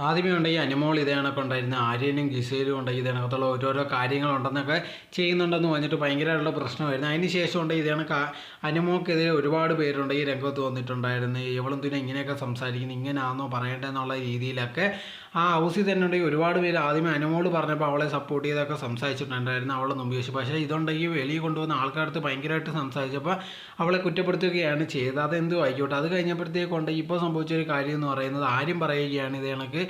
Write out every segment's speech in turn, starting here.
ആദ്യമേ ഉണ്ടെങ്കിൽ അനുമോൾ ഇതേ കണക്കുണ്ടായിരുന്ന ആര്യനും ഗിസയിലും ഉണ്ടെങ്കിൽ ഇതേ കണക്കത്തുള്ള ഓരോരോ കാര്യങ്ങളുണ്ടെന്നൊക്കെ ചെയ്യുന്നുണ്ടെന്ന് പറഞ്ഞിട്ട് ഭയങ്കരമായിട്ടുള്ള പ്രശ്നമായിരുന്നു. അതിന് ശേഷം ഉണ്ടെങ്കിൽ ഇതേ കണക്ക് ആ- ഒരുപാട് പേരുണ്ട് ഈ രംഗത്ത് വന്നിട്ടുണ്ടായിരുന്നു. ഇവളും പിന്നെ ഇങ്ങനെയൊക്കെ സംസാരിക്കുന്നു ഇങ്ങനെയാണെന്നോ പറയണ്ടെന്നുള്ള രീതിയിലൊക്കെ. ആ ഹൗസിൽ തന്നെ ഉണ്ടെങ്കിൽ ഒരുപാട് പേര് ആദ്യമേ അനുമോൾ പറഞ്ഞപ്പോൾ അവളെ സപ്പോർട്ട് ചെയ്തൊക്കെ സംസാരിച്ചിട്ടുണ്ടായിരുന്നു അവളെ മുമ്പ് ചോദിച്ചു പക്ഷേ ഇതുണ്ടെങ്കിൽ വെളിയിൽ കൊണ്ടുവന്ന ആൾക്കാർക്ക് ഭയങ്കരമായിട്ട് സംസാരിച്ചപ്പോൾ അവളെ കുറ്റപ്പെടുത്തുകയാണ് ചെയ്തത്. അതെന്തും ആയിക്കോട്ടെ. അത് കഴിഞ്ഞപ്പോഴത്തേക്കുണ്ടെങ്കിൽ ഇപ്പോൾ സംഭവിച്ചൊരു കാര്യം എന്ന് പറയുന്നത് ആരും പറയുകയാണ് ഇത്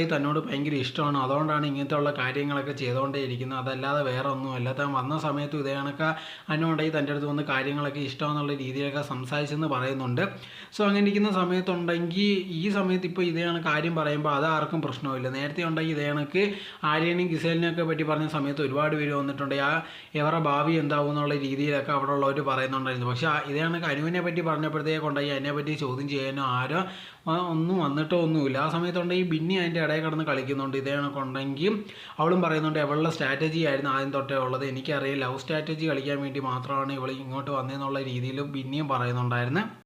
ഈ തന്നോട് ഭയങ്കര ഇഷ്ടമാണ്. അതുകൊണ്ടാണ് ഇങ്ങനത്തെ ഉള്ള കാര്യങ്ങളൊക്കെ ചെയ്തുകൊണ്ടേ ഇരിക്കുന്നത് അതല്ലാതെ വേറെ ഒന്നുമല്ല താൻ വന്ന സമയത്തും ഇതേ കണക്ക് അനുവുണ്ടെങ്കിൽ തന്റെ അടുത്ത് വന്ന് കാര്യങ്ങളൊക്കെ ഇഷ്ടമെന്നുള്ള രീതിയിലൊക്കെ സംസാരിച്ചെന്ന് പറയുന്നുണ്ട്. സോ അങ്ങനെ ഇരിക്കുന്ന സമയത്തുണ്ടെങ്കിൽ ഈ സമയത്ത് ഇപ്പോൾ ഇതേ കണക്ക് കാര്യം പറയുമ്പോൾ അത് ആർക്കും പ്രശ്നമില്ല നേരത്തെ ഉണ്ടെങ്കിൽ ഇതേ കണക്ക് ആര്യനെയും ഗിസേലിനെയും ഒക്കെ പറ്റി പറഞ്ഞ സമയത്ത് ഒരുപാട് പേര് വന്നിട്ടുണ്ട്. ആ ഇവരുടെ ഭാവി എന്താവും എന്നുള്ള രീതിയിലൊക്കെ അവിടെ ഉള്ളവർ പറയുന്നുണ്ടായിരുന്നു. പക്ഷേ ഇതേ കണക്ക് അനുവിനെ പറ്റി പറഞ്ഞപ്പോഴത്തേക്കുണ്ടെങ്കിൽ അതിനെ പറ്റി ചോദ്യം ചെയ്യാനോ ആരോ ഒന്നും വന്നിട്ടോ ഒന്നുമില്ല. ആ സമയത്തുണ്ടെങ്കിൽ ബിന്നി അതിന്റെ ഇടയിൽ കിടന്ന് കളിക്കുന്നുണ്ട്. ഇതേ കണക്കുണ്ടെങ്കിൽ അവളും പറയുന്നുണ്ട് അവളുടെ സ്ട്രാറ്റജി ആയിരുന്നു ആദ്യം തൊട്ടേ ഉള്ളത്. എനിക്കറിയാം ലവ് സ്ട്രാറ്റജി കളിക്കാൻ വേണ്ടി മാത്രമാണ് ഇവൾ ഇങ്ങോട്ട് വന്നതെന്നുള്ള രീതിയിൽ ബിന്നിയും പറയുന്നുണ്ടായിരുന്നു.